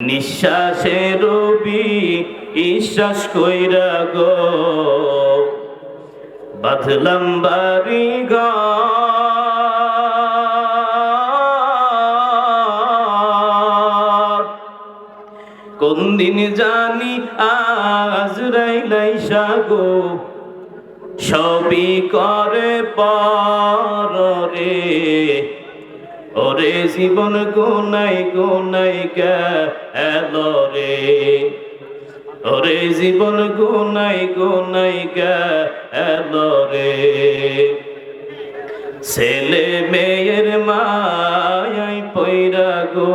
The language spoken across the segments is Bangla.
নিঃশ্বাসে রবি ঈশ্বাস কইরা গো। বাঁধলাম বাড়ি ঘর। কোন দিন জানি আজ রাইলাই সাগো। সবই করে পর ওরে জীবন গুনাই গুনাই গেল রে? ওরে জীবন গুনাই গুনাই গেল রে? ছেলে মেয়ের মায়াই পৈরা গো।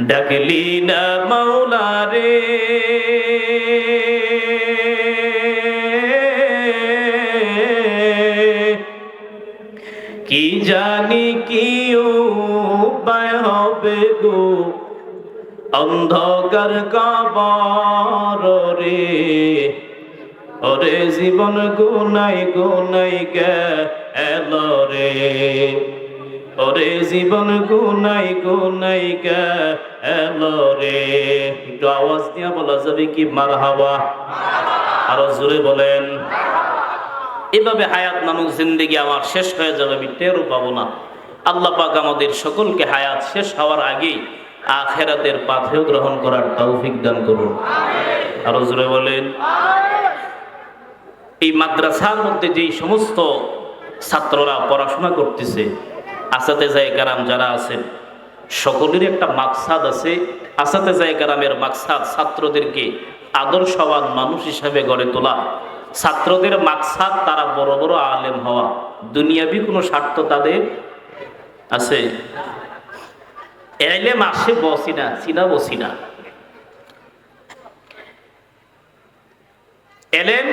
ডাকলি না মাওলা রে। অন্ধকার কবর রে। ওরে জীবন গুনাই গুনাই গেল রে। ওরে জীবন গুনাই গুনাই গেল রে। একটু আওয়াজ দিয়া বলা যাবে কি মার হাওয়া আরও জোরে বলেন। এভাবে হায়াত নামক জিন্দিগি আমার শেষ হয়ে যাবে, আমি টেরও পাবো না। আল্লাহ পাক আমাদের সকলকে হায়াত শেষ হওয়ার আগেই আখেরাতের পাথেও গ্রহণ করার তৌফিক দান করুন। আরও জোরে বলেন। এই মাদ্রাসার মধ্যে যেই সমস্ত ছাত্ররা পড়াশোনা করতেছে, আসাতে যায় কারাম যারা আছেন, সকলেরই একটা মাকসাদ আছে। আসাতে যায় কারামের মাকসাদ ছাত্রদেরকে আদর্শবান মানুষ হিসাবে গড়ে তোলা। ছাত্রদের মাকসাদ তারা বড় বড় আলেম হওয়া। দুনিয়াবি কোনো স্বার্থ তাদের আছে? এলেম আসে বসি না চিনা বসি না এলেম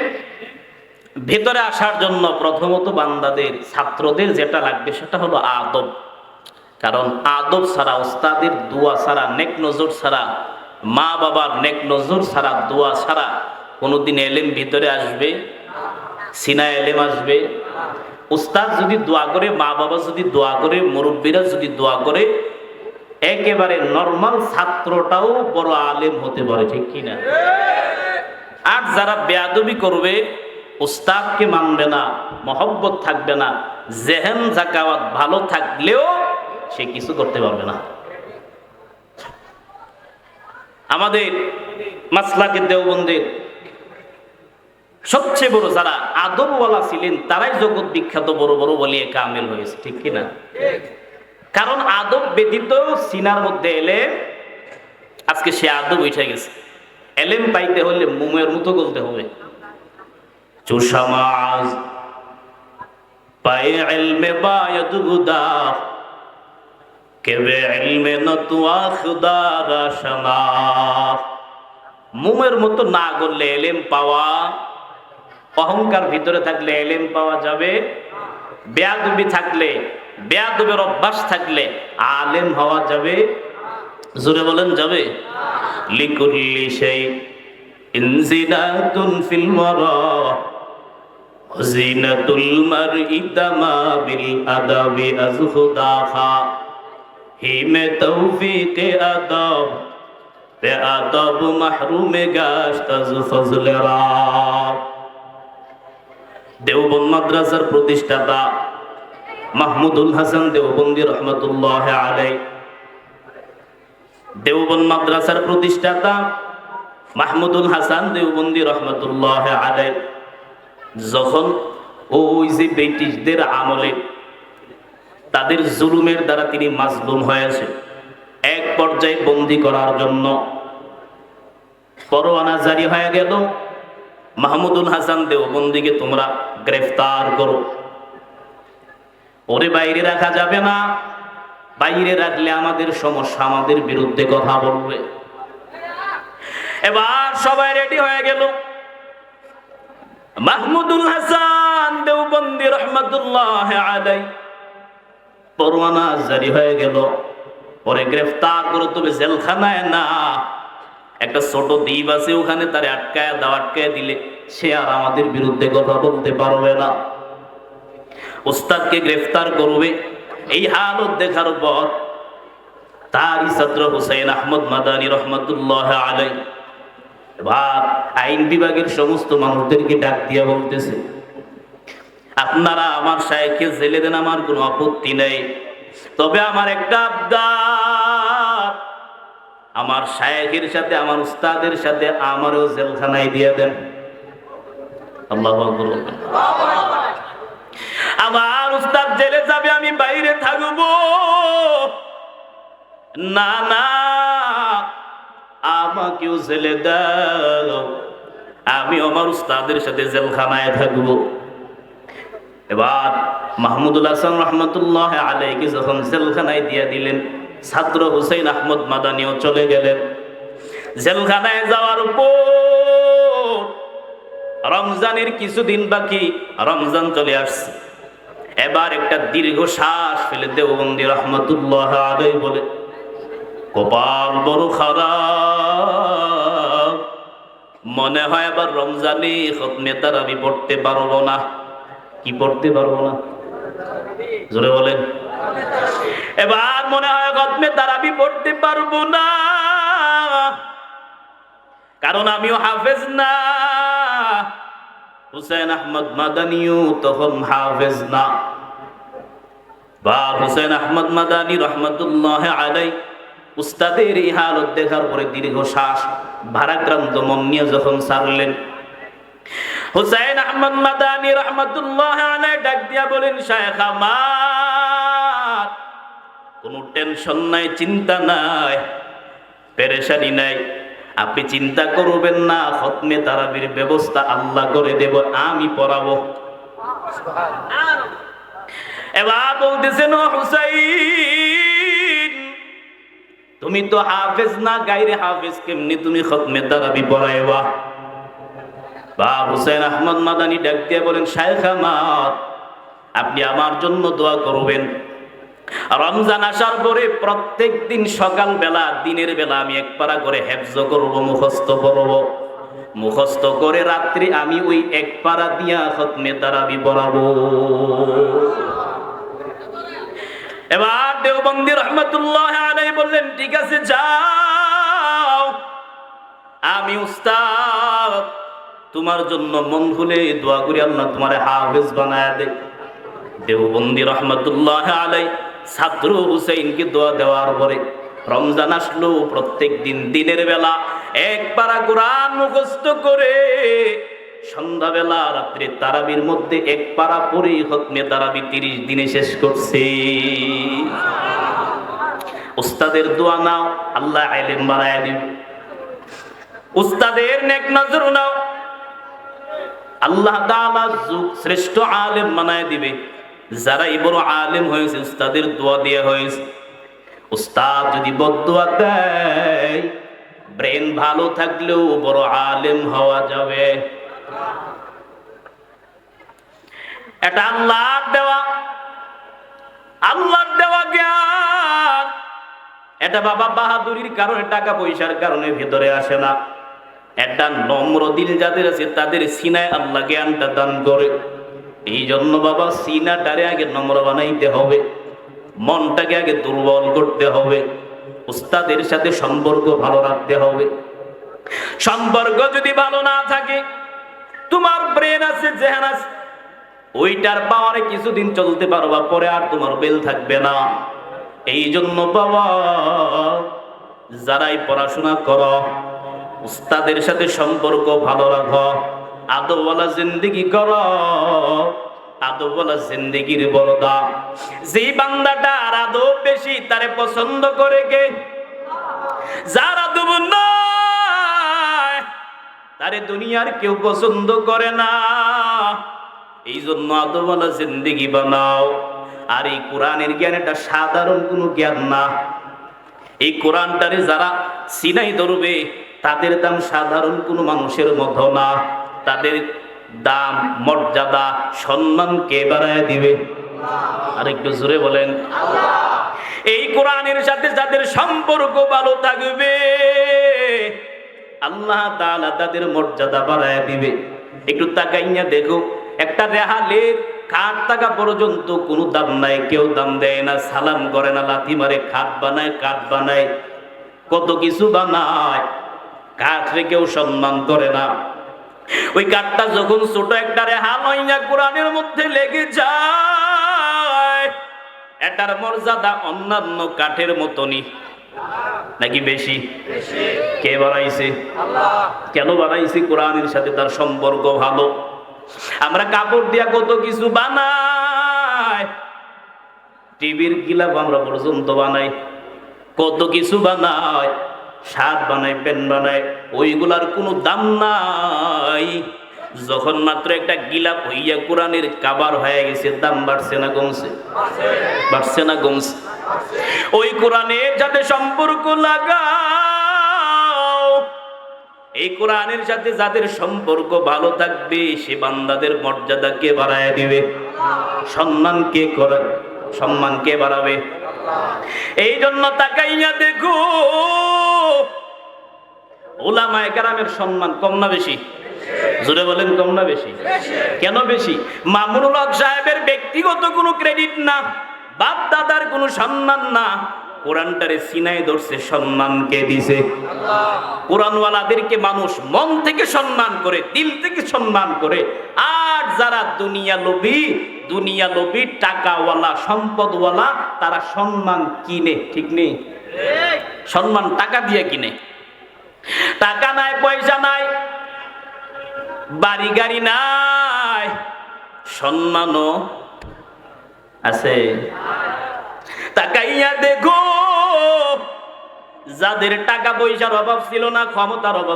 ভেতরে আসার জন্য প্রথমত বান্দাদের, ছাত্রদের যেটা লাগবে সেটা হলো আদব। কারণ আদব ছাড়া ওস্তাদের দোয়া ছাড়া, নেক নজর ছাড়া, মা বাবার নেক নজর ছাড়া, দোয়া ছাড়া কোনোদিন এলেম ভিতরে আসবে, সিনা এলেম আসবে। উস্তাদ যদি দোয়া করে, মা বাবা যদি দোয়া করে, মুরব্বীরা যদি দোয়া করে একেবারে নর্মাল ছাত্রটাও বড় আলেম হতে পারে, ঠিক কিনা? আর যারা বেয়াদবি করবে, উস্তাদকে মানবে না, মহব্বত থাকবে না, জেহেন জাকাওয়াত ভালো থাকলেও সে কিছু করতে পারবে না। আমাদের মাসলাকে দেওবন্দের সবচেয়ে বড় যারা আদবওয়ালা ছিলেন, তারাই জগৎ বিখ্যাত বড় বড় বলিয়ে কামেল হয়েছে, ঠিক কিনা? কারণ আদব ব্যতীত সিনার মধ্যে এলে আজকে সে আদব উঠে গেছে। এলেম পাইতে হলে মোমের মতো গলতে হবে। চুষামাজ পায়ে এলমে বায়ত গুদা, কেবে এলমে নতুয়া খুদারা শামা মোমের মতো না করলে এলেম পাওয়া, অহংকার ভিতরে থাকলে এলেম পাওয়া যাবে, বেয়াদবি থাকলে বেয়াদবের অভ্যাস থাকলে আলেম হওয়া যাবে? জোরে বলেন, যাবে। লিকুল্লি সেই ইনজিনাতুন ফিল জিনাতুল মারই তামা বিল আদাবি আজহুদাহা। হিমে আদব, বে আদব মাহরুমে গাশত আজ ফজলে দেওবন্দ মাদ্রাসার প্রতিষ্ঠাতা মাহমুদুল হাসান দেওবন্দি রহমতুল্লাহ আলাই। দেওবন্দ মাদ্রাসার প্রতিষ্ঠাতা মাহমুদুল হাসান দেওবন্দি রহমতুল্লাহ আলাই। যখন ওই যে ব্রিটিশদের আমলে তাদের জুলুমের দ্বারা তিনি মাজলুম হয়েছে, এক পর্যায়ে বন্দি করার জন্য পরোয়ানা জারি হয়ে গেল। মাহমুদুল হাসান দেওবন্দিকে তোমরা গ্রেফতার করো। ওরে বাইরে রাখা যাবে না। বাইরে রাখলে আমাদের সমস্যা, আমাদের বিরুদ্ধে কথা বলবে। এবার সবাই রেডি হয়ে গেল। মাহমুদুল হাসান দেওবন্দি রহমতুল্লাহ আলাই। পরোয়ানা জারি হয়ে গেল। পরে গ্রেফতার করে তবে জেলখানায় না। একটা ছোট দ্বীপ আছে, ওখানে তারে আটকায় দাও, আটকায় দিলে সে আর আমাদের বিরুদ্ধে কথা বলতে পারবে না। উস্তাদকে গ্রেফতার করবে। এই হালত দেখার পর তারই ছাত্র হুসাইন আহমদ মাদানী রহমতুল্লাহ আলাই এবার আইন বিভাগের সমস্ত মানুষদেরকে ডাক দিয়া বলতেছে, আপনারা আমার সাহেবকে জেলে দেন, আমার কোনো আপত্তি নেই। তবে আমার একটা আবদার, আমার শায়েখের সাথে, আমার উস্তাদের সাথে আমারও জেলখানায় দিয়ে দেন। আল্লাহ। আমার উস্তাদ জেলে যাবে, আমি বাইরে থাকব। না না, আমাকেও জেলে দাও। আমি আমার উস্তাদের সাথে জেলখানায় থাকব। এবার মাহমুদুল হাসান রহমতুল্লাহ আলাইকে যখন জেলখানায় দিয়ে দিলেন, ছাত্র হুসেন আহমদ মাদানিও চলে গেলেন। জেলখানায় যাওয়ার পর রমজানের কিছুদিন বাকি, রমজান চলে আসছে। এবার একটা দীর্ঘ শ্বাস ফেলে দেওবন্দি রহমতুল্লাহ আলাই বলে। কপাল বড় খারাপ। মনে হয় আবার রমজানে খতমে তার আমি পড়তে পারব না। কি পড়তে পারব না? জোরে বলেন। এবার মনে হয় খতমে তার আমি পড়তে পারব না। কারণ আমিও হাফেজ না। হুসেন আহমদ মাদানিও তখন হাফেজ না। বা হুসেন আহমদ মাদানি রহমতুল্লাহ আলাই উস্তাদের এই হালত দেখার পরে দীর্ঘ শ্বাস, ভারাক্রান্ত মন নিয়ে যখন সারলেন হুসাইন আহমদ মাদানি রহমতুল্লাহ আলাই ডাক দিয়া বলেন, শায়েখ আমার, কোনো টেনশন নাই, চিন্তা নাই, পেরেশানি নাই। আপনি চিন্তা করবেন না, খতমে তারাবির ব্যবস্থা আল্লাহ করে দেব, আমি পড়াবো। এবার বলতেছেন হুসাইন, তুমি তো হাফেজ না, গাইরে হাফেজ কেমনি তুমি খতমে তারাবি পড়াইবা? বা হুসাইন আহমদ মাদানি ডাক দিয়ে বলেন শায়েখ আমার আপনি আমার জন্য দোয়া করবেন। রমজান আসার পরে প্রত্যেক দিন সকাল বেলা দিনের বেলা আমি এক পারা করে হেফজ করব, মুখস্থ করব। মুখস্থ করে রাত্রি আমি ওই এক পারা দিয়া খতমে তারাবি পড়াবো। এবার দেওবন্দি রহমতুল্লাহ আলাই বললেন, ঠিক আছে, যাও। আমি উস্তাদ, তোমার জন্য মন খুলে দোয়া করি, আল্লাহ তোমার হাফেজ বানায় দে। দেওবন্দি রহমতুল্লাহ আলাই ছাত্র হুসেইনকে দোয়া দেওয়ার পরে রমজান আসলো, প্রত্যেক দিন দিনের বেলা এক পারা কোরআন মুখস্থ করে সন্ধ্যাবেলা, রাত্রে তারাবির মধ্যে এক পারা পরেই হতমে তারাবি তিরিশ দিনে শেষ করছে। উস্তাদের দোয়া নাও, আল্লাহ আইলেম বাড়ায় দিন উস্তাদের নেক নজর নাও। আল্লাহ যুগ শ্রেষ্ঠ আলেম বানায় দিবে। যারা এই বড় আলেম হয়েছে, উস্তাদের দোয়া দিয়ে হয়েছে। উস্তাদ যদি বদুয়া দেয়, ব্রেন ভালো থাকলেও বড় আলেম হওয়া যাবে। এটা আল্লাহর দেওয়া। আল্লাহর দেওয়া জ্ঞান। এটা বাবা বাহাদুরির কারণে, টাকা পয়সার কারণে ভেতরে আসে না। একটা নম্র দিল যাদের আছে, তাদের সিনায় আল্লাহ জ্ঞানটা দান করে। এই জন্য বাবা সিনাটারে আগে নম্র বানাইতে হবে, মনটাকে আগে দুর্বল করতে হবে, উস্তাদের সাথে সম্পর্ক ভালো রাখতে হবে। সম্পর্ক যদি ভালো না থাকে, তোমার ব্রেন আছে জেহান আছে, ওইটার পাওয়ারে কিছুদিন চলতে পারবা, পরে আর তোমার বেল থাকবে না। এই জন্য বাবা, যারাই পড়াশোনা করো, উস্তাদের সাথে সম্পর্ক ভালো রাখো। আদবওয়ালা জিন্দিগি করো। আদবওয়ালা জিন্দিগির বড়দা যে বান্দাটা আর আদব বেশি, তারে পছন্দ করে কে? যার আদব নয় তারে দুনিয়ার কেউ পছন্দ করে না। এই জন্য আদবওয়ালা জিন্দিগি বানাও। আর এই কোরআনের জ্ঞান এটা সাধারণ কোনো জ্ঞান না। এই কোরআনটারে যারা সিনাই ধরবে, তাদের দাম সাধারণ কোনো মানুষের মতো না। তাদের দাম, মর্যাদা সম্মান কে বাড়ায় দিবে। আর একটু জোরে বলেন এই কোরআনের সাথে যাদের সম্পর্ক ভালো থাকবে, আল্লাহ তাদের মর্যাদা বাড়ায় দিবে। একটু তাকাইয়া দেখো, একটা রেহালের খাট টাকা পর্যন্ত কোনো দাম নাই, কেউ দাম দেয় না, সালাম করে না, লাথি মারে, খাট বানায়, কাঠ বানায়, কত কিছু বানায়, কাঠ রে কেউ সম্মান করে না। ওই কাঠটা যখন ছোট একটা রে হালইয়া কোরআনের মধ্যে লেগে যায় এটার মর্যাদা অন্যান্য কাঠের মতনই। নাকি বেশি? কে বানাইছে? কেন বানাইছে? কোরআনের সাথে তার সম্পর্ক ভালো। আমরা কাপড় দিয়া কত কিছু বানাই টিভির গিলাপ আমরা পর্যন্ত বানাই। কত কিছু বানাই শার্ট বানায়, প্যান্ট বানায়, ওইগুলার কোনো দাম নাই। যখন মাত্র একটা গিলাপ হইয়া কোরআনের কাবার হয়ে গেছে, দাম বাড়ছে না কমছে? বাড়ছে না কমছে? ওই কোরআনের যাতে সম্পর্ক লাগাও, এই কোরআনের সাথে যাদের সম্পর্ক ভালো থাকবে, সে বান্দাদের মর্যাদা কে বাড়ায় দিবে? সম্মান কে করে, সম্মান কে বাড়াবে? এই জন্য তাকাইয়া দেখো ওলামায় সম্মান কম না বেশি? বলেন, কম না বেশি? কেন বেশি? মামুনুল হক সাহেবের ব্যক্তিগত কোনো ক্রেডিট না বাপ দাদার কোনো সম্মান না। কোরআনটারে সিনাই ধরছে, সম্মান কে দিছে? কোরআনওয়ালাদেরকে মানুষ মন থেকে সম্মান করে, দিল থেকে সম্মান করে। আর যারা দুনিয়া লোভী দুনিয়া লোভী টাকাওয়ালা, সম্পদওয়ালা, তারা সম্মান কিনে, ঠিক নেই? সম্মান টাকা দিয়ে কিনে। টাকা নাই, পয়সা নাই, বাড়ি গাড়ি নাই সম্মানও আছে। তাকাইয়া দেখো, যাদের টাকা পয়সার অভাব ছিল না, ক্ষমতার অভাব